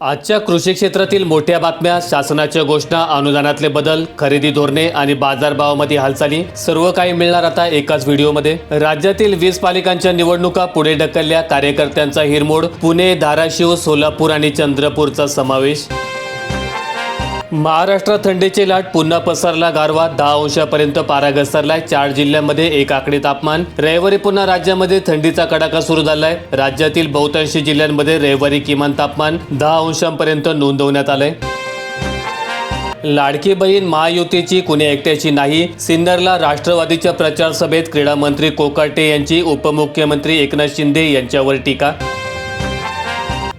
आजच्या कृषी क्षेत्रातील मोठ्या बातम्या शासनाच्या घोषणा अनुदानातले बदल खरेदी धोरणे आणि बाजारभावामध्ये हालचाली सर्व काही मिळणार आता एकाच व्हिडिओमध्ये. राज्यातील वीस पालिकांच्या निवडणुका पुढे ढकलल्या कार्यकर्त्यांचा हिरमोड पुणे धाराशिव सोलापूर आणि चंद्रपूरचा समावेश. महाराष्ट्रात थंडीची लाट पुन्हा पसरला. गारवा दहा अंशापर्यंत पारा घसरलाय चार जिल्ह्यांमध्ये एक आकडे तापमान. रविवारी पुन्हा राज्यामध्ये थंडीचा कडाका सुरू झालाय. राज्यातील बहुतांशी जिल्ह्यांमध्ये रविवारी किमान तापमान दहा अंशांपर्यंत नोंदवण्यात आलंय. लाडकी बहीण महायुतीची कुणी एकट्याची नाही. सिन्नरला राष्ट्रवादीच्या प्रचार सभेत क्रीडा मंत्री कोकाटे यांची उपमुख्यमंत्री एकनाथ शिंदे यांच्यावर टीका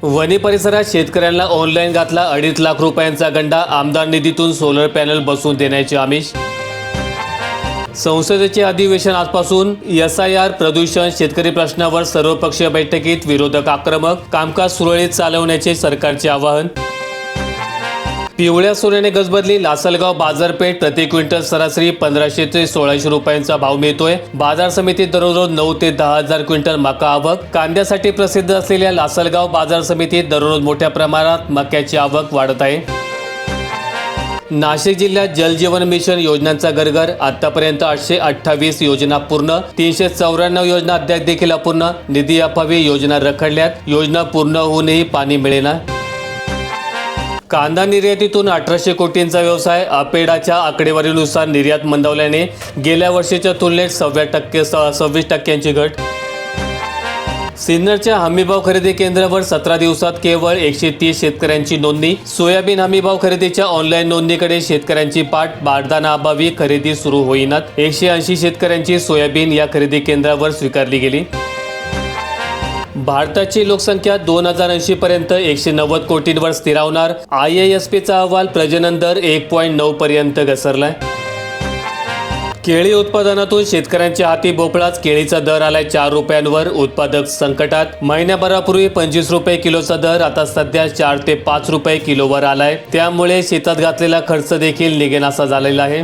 वनी परिसरात शेतकऱ्यांना ऑनलाईन घातला अडीच लाख रुपयांचा गंडा. आमदार निधीतून सोलर पॅनल बसवून देण्याचे आमिष. संसदेचे अधिवेशन आजपासून. एस आय आर प्रदूषण शेतकरी प्रश्नावर सर्वपक्षीय बैठकीत विरोधक आक्रमक. कामकाज सुरळीत चालवण्याचे सरकारचे आवाहन. पिवळ्या सोन्याने गजबदली. लासलगाव बाजारपेठ प्रति क्विंटल सरासरी पंधराशे ते सोळाशे रुपयांचा भाव मिळतोय. बाजार समितीत दररोज नऊ ते दहा हजार क्विंटल मका आवक. कांद्यासाठी प्रसिद्ध असलेल्या लासलगाव बाजार समितीत दररोज मोठ्या प्रमाणात मक्याची आवक वाढत आहे. नाशिक जिल्ह्यात जलजीवन मिशन योजनांचा गरगर आतापर्यंत आठशे अठ्ठावीस योजना पूर्ण. तीनशे चौऱ्याण्णव योजना अद्याप देखील अपूर्ण. निधी अभावी योजना रखडल्यात. योजना पूर्ण होऊनही पाणी मिळेना. कांदा निर्यातीतून अठराशे कोटींचा व्यवसाय अपेडाच्या आकडेवारीनुसार निर्यात मंदावल्याने गेल्या वर्षीच्या तुलनेत सव्या टक्के सव्वीस टक्क्यांची घट. सिन्नरच्या हमीभाव खरेदी केंद्रावर सतरा दिवसात केवळ एकशे तीस शेतकऱ्यांची नोंदणी. सोयाबीन हमीभाव खरेदीच्या ऑनलाईन नोंदणीकडे शेतकऱ्यांची पाठ बारदानाअभावी खरेदी सुरू होईनात. एकशे ऐंशी शेतकऱ्यांची सोयाबीन या खरेदी केंद्रावर स्वीकारली गेली. भारताची लोकसंख्या दोन हजार ऐंशी पर्यंत एकशे नव्वद कोटींवर स्थिरावणार. आय एस पीचा अहवाल प्रजनन दर एक पॉईंट नऊ पर्यंत घसरलाय. केळी उत्पादनातून शेतकऱ्यांच्या हाती भोपळाच केळीचा दर आलाय चार रुपयांवर. उत्पादक संकटात. महिन्याभरापूर्वी पंचवीस रुपये किलोचा दर आता सध्या चार ते पाच रुपये किलोवर आलाय. त्यामुळे शेतात घातलेला खर्च देखील निघेनासा झालेला आहे.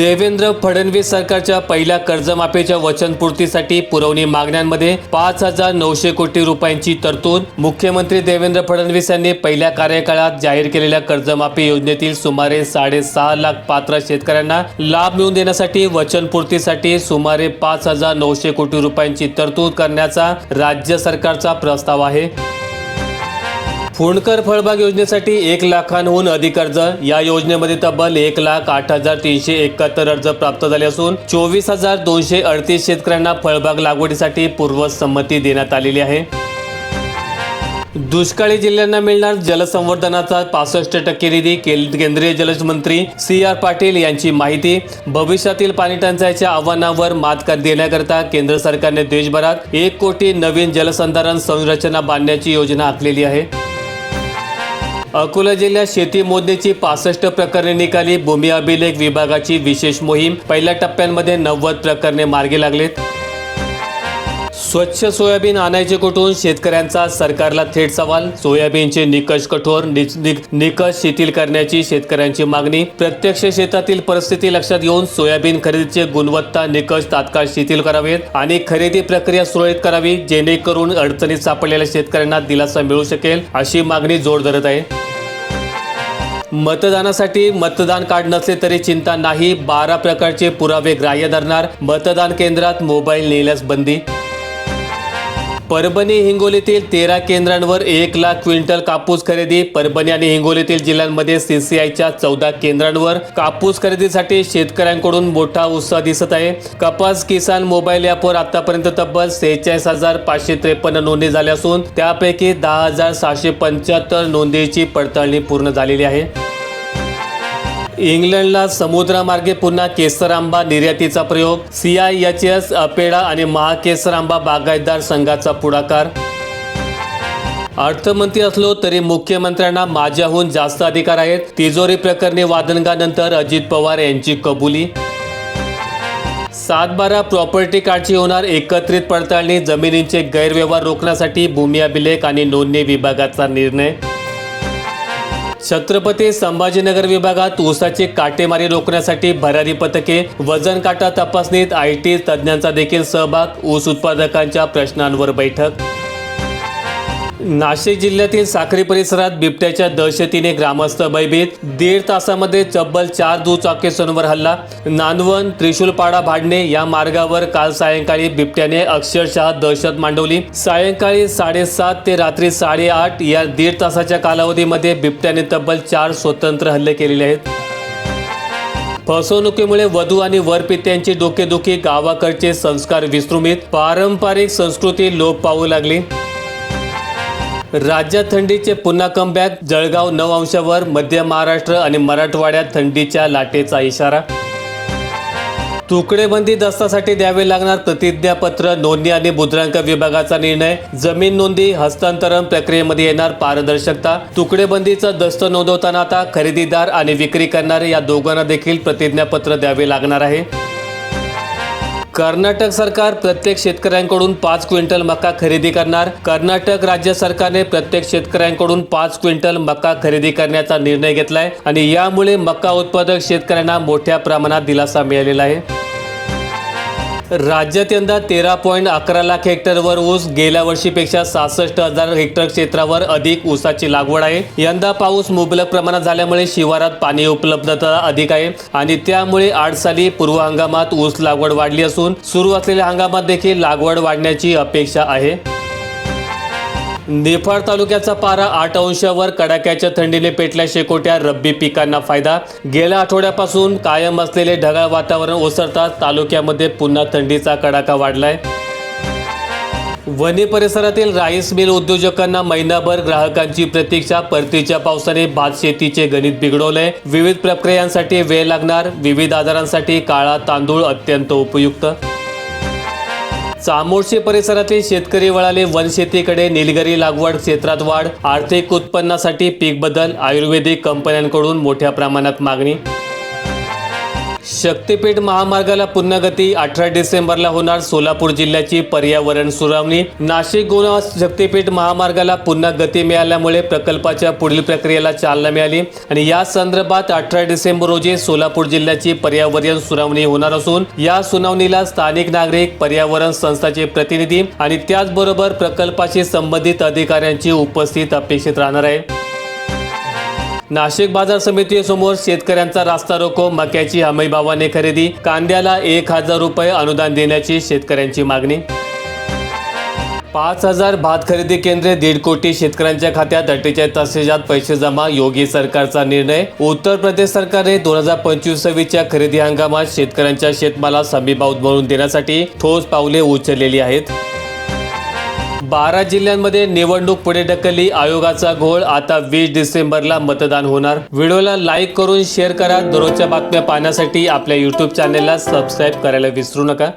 देवेंद्र फडणवीस सरकारच्या पहिल्या कर्जमाफीच्या वचनपूर्तीसाठी पुरवणी मागण्यांमध्ये पाच हजार नऊशे कोटी रुपयांची तरतूद. मुख्यमंत्री देवेंद्र फडणवीस यांनी पहिल्या कार्यकाळात जाहीर केलेल्या कर्जमाफी योजनेतील सुमारे साडेसहा लाख पात्र शेतकऱ्यांना लाभ मिळवून देण्यासाठी वचनपूर्तीसाठी सुमारे पाच हजार नऊशे कोटी रुपयांची तरतूद करण्याचा राज्य सरकारचा प्रस्ताव आहे. फुंडकर फळबाग योजनेसाठी एक लाखांहून अधिक अर्ज या योजनेमध्ये तब्बल एक लाख आठ हजार तीनशे एकाहत्तर अर्ज प्राप्त झाले असून चोवीस हजार दोनशे अडतीस शेतकऱ्यांना फळबाग लागवडीसाठी पूर्वसंमती देण्यात आलेली आहे. दुष्काळी जिल्ह्यांना मिळणार जलसंवर्धनाचा पासष्ट टक्के निधी केंद्रीय जलमंत्री सी आर पाटील यांची माहिती. भविष्यातील पाणी टंचाईच्या आव्हानावर मात देण्याकरता केंद्र सरकारने देशभरात एक कोटी नवीन जलसंधारण संरचना बांधण्याची योजना आखलेली आहे. अकोला जिल्ह्यात शेती मोजणीची पासष्ट प्रकरणे निकाली भूमी अभिलेख विभागाची विशेष मोहीम. पहिल्या टप्प्यांमध्ये नव्वद प्रकरणे मार्गी लागलेत. स्वच्छ सोयाबीन आणायचे कुठून? शेतकऱ्यांचा सरकारला थेट सवाल. सोयाबीनचे निकष कठोर निकष शिथिल करण्याची शेतकऱ्यांची मागणी. प्रत्यक्ष शेतातील परिस्थिती लक्षात घेऊन सोयाबीन खरेदीचे गुणवत्ता निकष तात्काळ शिथिल करावेत आणि खरेदी प्रक्रिया सुरळीत करावी जेणेकरून अडचणीत सापडलेल्या शेतकऱ्यांना दिलासा मिळू शकेल अशी मागणी जोर धरत आहे. मतदानासाठी मतदान कार्ड नसले तरी चिंता नाही. बारा प्रकारचे पुरावे ग्राह्य धरणार. मतदान केंद्रात मोबाईल नेल्यास बंदी. परभणी हिंगोलीतील तेरा केंद्रांवर एक लाख क्विंटल कापूस खरेदी. परभणी आणि हिंगोलीतील जिल्ह्यांमध्ये सीसीआयच्या चौदा केंद्रांवर कापूस खरेदीसाठी शेतकऱ्यांकडून मोठा उत्साह दिसत आहे. कपास किसान मोबाईल ॲपवर आतापर्यंत तब्बल सेहेचाळीस हजार पाचशे त्रेपन्न नोंदी झाल्या असून त्यापैकी दहा हजार सहाशे पंच्याहत्तर नोंदीची पडताळणी पूर्ण झालेली आहे. इंग्लंडला समुद्रामार्गे पुन्हा केसर आंबा निर्यातीचा प्रयोग. सीआय एच एस अपेडा आणि महाकेसर आंबा बागायतदार संघाचा पुढाकार. अर्थमंत्री असलो तरी मुख्यमंत्र्यांना माझ्याहून जास्त अधिकार आहेत. तिजोरी प्रकरणी वादनगानंतर अजित पवार यांची कबुली. सातबारा प्रॉपर्टी कार्डची होणार एकत्रित पडताळणी जमिनींचे गैरव्यवहार रोखण्यासाठी भूमी अभिलेख आणि नोंदणी विभागाचा निर्णय. छत्रपती संभाजीनगर विभागात ऊसाची काटेमारी रोखण्यासाठी भरारी पथके वजन काटा तपासणीत आय टी तज्ज्ञांचा देखील सहभाग ऊस उत्पादकांच्या प्रश्नांवर बैठक नाशिक जिल्ह्यातील साखरी परिसरात बिबट्याच्या दहशतीने ग्रामस्थ भयभीत. दीड तासामध्ये तब्बल चार दुचाकीसांवर हल्ला. नांदवण त्रिशूलपाडा भाडणे या मार्गावर काल सायंकाळी बिबट्याने अक्षरशः दहशत मांडवली. सायंकाळी साडेसात ते रात्री साडेआठ या दीड तासाच्या कालावधीमध्ये बिबट्याने तब्बल चार स्वतंत्र हल्ले केलेले आहेत. फसवणुकीमुळे वधू आणि वरपित्यांची डोकेदुखी गावाकडचे संस्कार विस्तृमित पारंपरिक संस्कृती लोप पाहू लागली. राज्यात थंडीचे पुन्हा कमबॅक जळगाव नऊ अंशावर मध्य महाराष्ट्र आणि मराठवाड्यात थंडीच्या लाटेचा इशारा. तुकडेबंदी दस्तासाठी द्यावे लागणार प्रतिज्ञापत्र नोंदणी आणि मुद्रांक विभागाचा निर्णय. जमीन नोंदी हस्तांतरण प्रक्रियेमध्ये येणार पारदर्शकता. तुकडेबंदीचा दस्त नोंदवताना आता खरेदीदार आणि विक्री करणारे या दोघांना देखील प्रतिज्ञापत्र द्यावे लागणार आहे. कर्नाटक सरकार प्रत्येक शेतकऱ्यांकडून पाच क्विंटल मका खरेदी करणार. कर्नाटक राज्य सरकारने प्रत्येक शेतकऱ्यांकडून पाच क्विंटल मका खरेदी करण्याचा निर्णय घेतलाय आणि यामुळे मका उत्पादक शेतकऱ्यांना मोठ्या प्रमाणात दिलासा मिळालेला आहे. राज्यात यंदा तेरा पॉईंट अकरा लाख हेक्टरवर ऊस गेल्या वर्षीपेक्षा सहासष्ट हजार हेक्टर क्षेत्रावर अधिक ऊसाची लागवड आहे. यंदा पाऊस मुबलक प्रमाणात झाल्यामुळे शिवारात पाणी उपलब्धता अधिक आहे आणि त्यामुळे आठ साली पूर्व हंगामात ऊस लागवड वाढली असून सुरू असलेल्या हंगामात देखील लागवड वाढण्याची अपेक्षा आहे. निफाड तालुक्याचा पारा आठ अंशावर कडाक्याच्या थंडीने पेटल्या शेकोट्या रब्बी पिकांना फायदा. गेल्या आठवड्यापासून कायम असलेले ढगाळ वातावरण ओसरताच तालुक्यामध्ये पुन्हा थंडीचा कडाका वाढलाय. वनी परिसरातील राईस मिल उद्योजकांना महिनाभर ग्राहकांची प्रतीक्षा परतीच्या पावसाने भात शेतीचे गणित बिघडवलंय. विविध प्रक्रियांसाठी वेळ लागणार विविध आजारांसाठी काळा तांदूळ अत्यंत उपयुक्त. चामोर्शी परिसरातील शेतकरी वळाले वनशेतीकडे निलगिरी लागवड क्षेत्रात वाढ आर्थिक उत्पन्नासाठी पीक बदल आयुर्वेदिक कंपन्यांकडून मोठ्या प्रमाणात मागणी शक्तीपीठ महामार्गाला पुन्हा गती अठरा डिसेंबरला होणार सोलापूर जिल्ह्याची पर्यावरण सुनावणी. नाशिक गोवा शक्तीपीठ महामार्गाला पुन्हा गती मिळाल्यामुळे प्रकल्पाच्या पुढील प्रक्रियेला चालना मिळाली. आणि या संदर्भात अठरा डिसेंबर रोजी सोलापूर जिल्ह्याची पर्यावरण सुनावणी होणार असून या सुनावणीला स्थानिक नागरिक पर्यावरण संस्थाचे प्रतिनिधी आणि त्याचबरोबर प्रकल्पाशी संबंधित अधिकाऱ्यांची उपस्थित अपेक्षित राहणार आहे. नाशिक बाजार समितीसमोर शेतकऱ्यांचा रास्ता रोको मक्याची हमीभावाने खरेदी कांद्याला एक हजार रुपये अनुदान देण्याची शेतकऱ्यांची मागणी. पाच हजार भात खरेदी केंद्रे दीड कोटी शेतकऱ्यांच्या खात्यात अठ्ठेचाळीस तासेजात पैसे जमा योगी सरकारचा निर्णय. उत्तर प्रदेश सरकारने दोन हजार पंचवीस सव्वीसच्या खरेदी हंगामात शेतकऱ्यांच्या शेतमालास हमीभाव म्हणून देण्यासाठी ठोस पावले उचललेली आहेत. बारा जिल्ह्यांमध्ये निवडणूक पुढे ढकलली. आयोगाचा घोळ. आता वीस डिसेंबरला मतदान होणार. व्हिडिओला लाईक करून शेअर करा. दररोजच्या बातम्या पाहण्यासाठी आपल्या युट्यूब चॅनेलला सबस्क्राईब करायला विसरू नका.